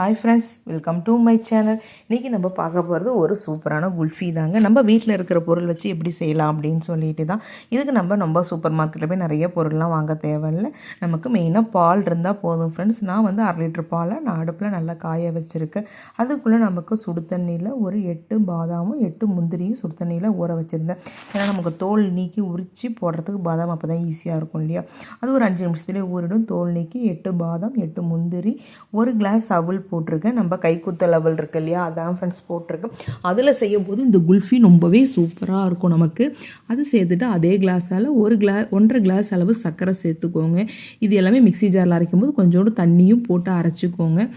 Hi friends welcome to my channel இன்றைக்கி நம்ம பார்க்க போகிறது ஒரு சூப்பரான குல்ஃபி தாங்க. நம்ம வீட்டில் இருக்கிற பொருள் வச்சு எப்படி செய்யலாம் அப்படின்னு சொல்லிட்டு தான். இதுக்கு நம்ம நம்ம சூப்பர் மார்க்கெட்டில் போய் நிறைய பொருள்லாம் வாங்க தேவையில்ல. நமக்கு மெயினாக பால் இருந்தால் போதும் ஃப்ரெண்ட்ஸ் நான் வந்து அரை லிட்டர் பாலை நான் அடுப்பில் நல்லா காய வச்சுருக்கேன். அதுக்குள்ளே நமக்கு சுடு தண்ணியில் ஒரு எட்டு பாதாமும் எட்டு முந்திரியும் சுடு தண்ணியில் ஊற வச்சுருந்தேன். ஏன்னா நமக்கு தோல் நீக்கி உரித்து போடுறதுக்கு பாதாம் அப்போ தான் ஈஸியாக இருக்கும் இல்லையா? அது ஒரு அஞ்சு நிமிஷத்துலேயே ஊறிடும். தோல் நீக்கி எட்டு பாதாம் எட்டு முந்திரி ஒரு கிளாஸ் அவுள் போட்டிருக்கேன். நம்ம கைக்குத்த லெவல் இருக்கு இல்லையா? அதான் ஃப்ரெண்ட்ஸ் போட்டிருக்கேன். அதில் செய்யும் போது இந்த குல்ஃபி ரொம்பவே சூப்பராக இருக்கும் நமக்கு. அது சேர்த்துட்டு அதே கிளாஸால் ஒரு கிளா ஒன்றரை கிளாஸ் அளவு சர்க்கரை சேர்த்துக்கோங்க. இது எல்லாமே மிக்ஸி ஜாரில் அரைக்கும் போது கொஞ்சோண்டு தண்ணியும் போட்டு அரைச்சிக்கோங்க.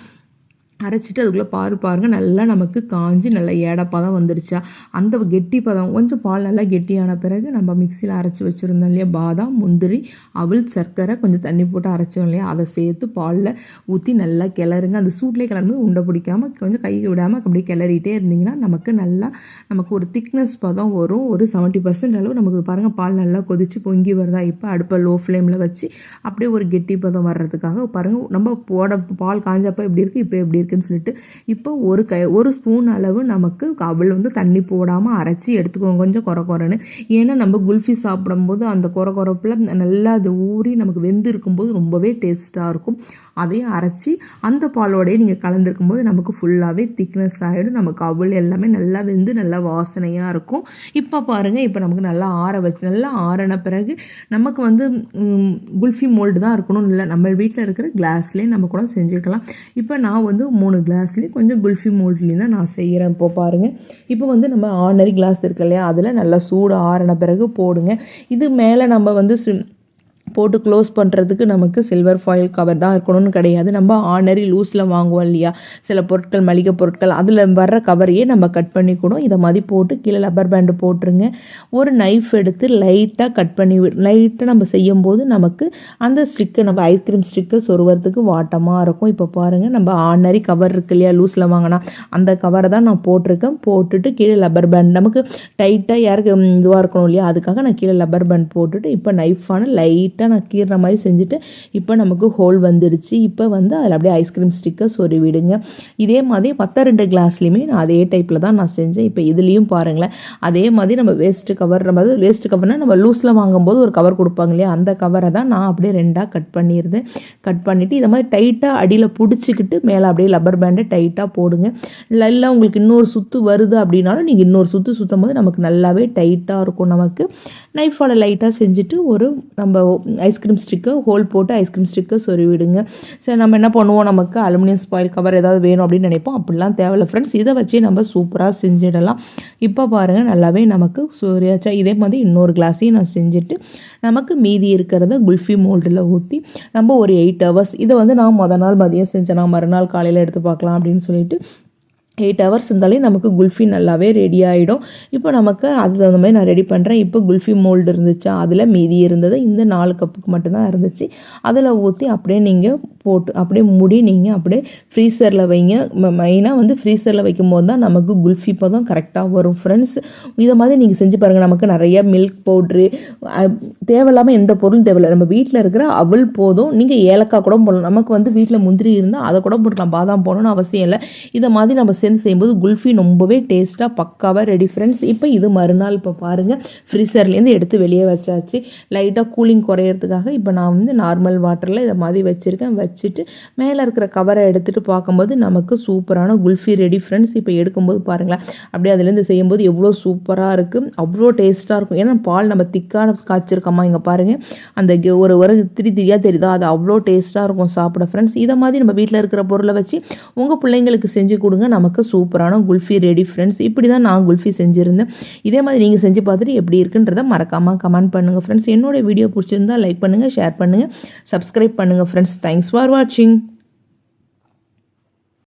அரைச்சிட்டு அதுக்குள்ளே பாரு பாருங்கள் நல்லா நமக்கு காஞ்சி நல்லா ஏடப்பதம் வந்துடுச்சா அந்த கெட்டி பதம் கொஞ்சம் பால் நல்லா கெட்டியான பிறகு நம்ம மிக்சியில் அரைச்சி வச்சுருந்தோம் இல்லையா? பாதாம் முந்திரி அவள் சர்க்கரை கொஞ்சம் தண்ணி போட்டு அரைச்சோம் இல்லையா? அதை சேர்த்து பாலில் ஊற்றி நல்லா கிளறுங்க. அந்த சூட்லேயே கிளறும்போது உண்டை பிடிக்காமல் கொஞ்சம் கை விடாமல் அப்படியே கிளறிட்டே இருந்தீங்கன்னா நமக்கு நல்லா நமக்கு ஒரு திக்னஸ் பதம் வரும். ஒரு செவன்ட்டி பர்சன்ட் அளவு நமக்கு பாருங்கள் பால் நல்லா கொதித்து பொங்கி வருதா? இப்போ அடுப்பை லோ ஃப்ளேமில் வச்சு அப்படியே ஒரு கெட்டி பதம் வர்றதுக்காக பாருங்கள் நம்ம போட பால் காஞ்சப்போ எப்படி இருக்குது இப்போ எப்படி இருக்குது இருக்குன்னு சொல்லிட்டு இப்போ ஒரு கை ஒரு ஸ்பூன் அளவு நமக்கு அவள் வந்து தண்ணி போடாமல் அரைச்சி எடுத்துக்கோங்க. கொஞ்சம் குறை குறைன்னு ஏன்னா நம்ம குல்ஃபி சாப்பிடும்போது அந்த குறை குறைப்பில் நல்லா அது ஊறி நமக்கு வெந்து இருக்கும்போது ரொம்பவே டேஸ்ட்டாக இருக்கும். அதையும் அரைச்சி அந்த பாலோடையே நீங்கள் கலந்துருக்கும் போது நமக்கு ஃபுல்லாகவே திக்னஸ் ஆகிடும் நமக்கு அவள் எல்லாமே நல்லா வெந்து நல்லா வாசனையாக இருக்கும். இப்போ பாருங்கள் இப்போ நமக்கு நல்லா ஆற வச்சு நல்லா ஆறின பிறகு நமக்கு வந்து குல்ஃபி மோல்டு தான் இருக்கணும் இல்லை. நம்ம வீட்டில் இருக்கிற கிளாஸ்லேயே நம்ம கூட செஞ்சுக்கலாம். இப்போ நான் வந்து மூணு கிளாஸ்லேயும் கொஞ்சம் குல்ஃபி மோல்ட்லேயும் தான் நான் செய்கிறேன் இப்போ பாருங்கள் இப்போ வந்து நம்ம ஆர்டினரி கிளாஸ் இருக்கு இல்லையா? அதில் நல்லா சூடு ஆறின பிறகு போடுங்க. இது மேலே நம்ம வந்து போட்டு க்ளோஸ் பண்ணுறதுக்கு நமக்கு சில்வர் ஃபாயில் கவர் தான் இருக்கணும்னு கிடையாது. நம்ம ஆர்டினரி லூஸில் வாங்குவோம் இல்லையா? சில பொருட்கள் மளிகை பொருட்கள் அதில் வர்ற கவரையே நம்ம கட் பண்ணிக்கணும். இதை மாதிரி போட்டு கீழே லப்பர் பேண்டு போட்டுருங்க. ஒரு நைஃப் எடுத்து லைட்டாக கட் பண்ணி லைட்டாக நம்ம செய்யும் போது நமக்கு அந்த ஸ்டிக்கு நம்ம ஐஸ்கிரீம் ஸ்டிக்கு சொருவறதுக்கு வாட்டமாக இருக்கும். இப்போ பாருங்கள் நம்ம ஆர்டினரி கவர் இருக்கு இல்லையா? லூஸில் வாங்கினா அந்த கவரை தான் நான் போட்டிருக்கேன். போட்டுட்டு கீழே லப்பர் பேண்ட் நமக்கு டைட்டாக யாருக்கு இதுவாக இருக்கணும் இல்லையா? அதுக்காக நான் கீழே லப்பர் பேண்ட் போட்டுட்டு இப்போ நைஃபான லைட்டாக நான் கீறுற மாதிரி செஞ்சுட்டு இப்போ நமக்கு ஹோல் வந்துடுச்சு. இப்போ வந்து அதில் அப்படியே ஐஸ்கிரீம் ஸ்டிக்கர் சொறி விடுங்க. இதே மாதிரி மற்ற ரெண்டு கிளாஸ்லையுமே நான் அதே டைப்பில் தான் நான் செஞ்சேன். இப்போ இதுலேயும் பாருங்களேன். அதே மாதிரி நம்ம வேஸ்ட்டு கவர் நம்ம வேஸ்ட்டு கவர்னால் நம்ம லூஸில் வாங்கும்போது ஒரு கவர் கொடுப்பாங்க இல்லையா? அந்த கவரை தான் நான் அப்படியே ரெண்டாக கட் பண்ணியிருந்தேன் கட் பண்ணிவிட்டு இதை மாதிரி டைட்டாக அடியில் பிடிச்சிக்கிட்டு மேலே அப்படியே லப்பர் பேண்டை டைட்டாக போடுங்க. இல்லை இல்லை உங்களுக்கு இன்னொரு சுத்து வருது அப்படின்னாலும் நீங்கள் இன்னொரு சுற்று சுற்றும் போது நமக்கு நல்லாவே டைட்டாக இருக்கும் நமக்கு. நைஃபால் லைட்டாக செஞ்சுட்டு ஒரு நம்ம ஐஸ்கிரீம் ஸ்டிக்கை ஹோல் போட்டு ஐஸ்கிரீம் ஸ்டிக்கை சொருவிடுங்க சரி நம்ம என்ன பண்ணுவோம்? நமக்கு அலுமினியம் ஸ்பாயில் கவர் ஏதாவது வேணும் அப்படின்னு நினைப்போம். அப்படிலாம் தேவையில்ல ஃப்ரெண்ட்ஸ் இதை வச்சு நம்ம சூப்பராக செஞ்சிடலாம். இப்போ பாருங்கள் நல்லாவே நமக்கு சூரியாச்சா இதே மாதிரி இன்னொரு கிளாஸையும் நான் செஞ்சுட்டு நமக்கு மீதி இருக்கிறத குல்ஃபி மோல்டில் ஊற்றி நம்ம ஒரு எயிட் ஹவர்ஸ் இதை வந்து நான் மொதல் நாள் மதியம் செஞ்சேன். நான் மறுநாள் காலையில் எடுத்து பார்க்கலாம் அப்படின்னு சொல்லிட்டு எயிட் ஹவர்ஸ் இருந்தாலே நமக்கு குல்ஃபி நல்லாவே ரெடி ஆகிடும் இப்போ நமக்கு அதுக்கு தகுந்த மாதிரி நான் ரெடி பண்ணுறேன் இப்போ குல்ஃபி மோல்டு இருந்துச்சு. அதில் மீதி இருந்தது இந்த நாலு கப்புக்கு மட்டும்தான் இருந்துச்சு. அதில் ஊற்றி அப்படியே நீங்கள் போட்டு அப்படியே முடி நீங்கள் அப்படியே ஃப்ரீசரில் வைங்க. மெயினாக வந்து ஃப்ரீசரில் வைக்கும் போது தான் நமக்கு குல்ஃபி பதம் கரெக்டாக வரும். ஃப்ரெண்ட்ஸ் இதை மாதிரி நீங்கள் செஞ்சு பாருங்கள் நமக்கு நிறைய மில்க் பவுட்ரு தேவையில்லாமல் எந்த பொருளும் தேவையில்லை. நம்ம வீட்டில் இருக்கிற அவள் போதும். நீங்கள் ஏலக்காய் கூட போடலாம். நமக்கு வந்து வீட்டில் முந்திரி இருந்தால் அதை கூட போட்டுக்கலாம். பாதாம் போடணும்னு அவசியம் இல்லை. இதை மாதிரி நம்ம சேர்ந்து செய்யும்போது குல்ஃபி ரொம்பவே டேஸ்ட்டாக பக்காவாக ரெடி ஃப்ரெண்ட்ஸ் இப்போ இது மறுநாள் இப்போ பாருங்கள் ஃப்ரீசர்லேருந்து எடுத்து வெளியே வச்சாச்சு. லைட்டாக கூலிங் குறையிறதுக்காக இப்போ நான் வந்து நார்மல் வாட்டரில் இதை மாதிரி வச்சுருக்கேன். வச்சுட்டு மேலே இருக்கிற கவரை எடுத்துகிட்டு பார்க்கும்போது நமக்கு சூப்பரான குல்ஃபி ரெடி ஃப்ரெண்ட்ஸ் இப்போ எடுக்கும்போது பாருங்களேன். அப்படியே அதுலேருந்து செய்யும்போது எவ்வளோ சூப்பராக இருக்குது அவ்வளோ டேஸ்ட்டாக இருக்கும். ஏன்னா பால் நம்ம திக்கான காய்ச்சிருக்கோமா இங்கே பாருங்கள் அந்த ஒரு ஒரு திரி திரியாக தெரியுதா? அது அவ்வளோ டேஸ்ட்டாக இருக்கும் சாப்பிட ஃப்ரெண்ட்ஸ் இதை மாதிரி நம்ம வீட்டில் இருக்கிற பொருளை வச்சு உங்கள் பிள்ளைங்களுக்கு செஞ்சு கொடுங்க. நமக்கு சூப்பரான குல்ஃபி ரெடி ஃப்ரெண்ட்ஸ் இப்படி தான் நான் குல்ஃபி செஞ்சுருந்தேன். இதே மாதிரி நீங்கள் செஞ்சு பார்த்துட்டு எப்படி இருக்குன்றதை மறக்காமல் கமெண்ட் பண்ணுங்கள் ஃப்ரெண்ட்ஸ் என்னோட வீடியோ பிடிச்சிருந்தா லைக் பண்ணுங்கள் ஷேர் பண்ணுங்கள் சப்ஸ்கிரைப் பண்ணுங்கள் ஃப்ரெண்ட்ஸ் தேங்க்ஸ் ஃபார் வாட்சிங்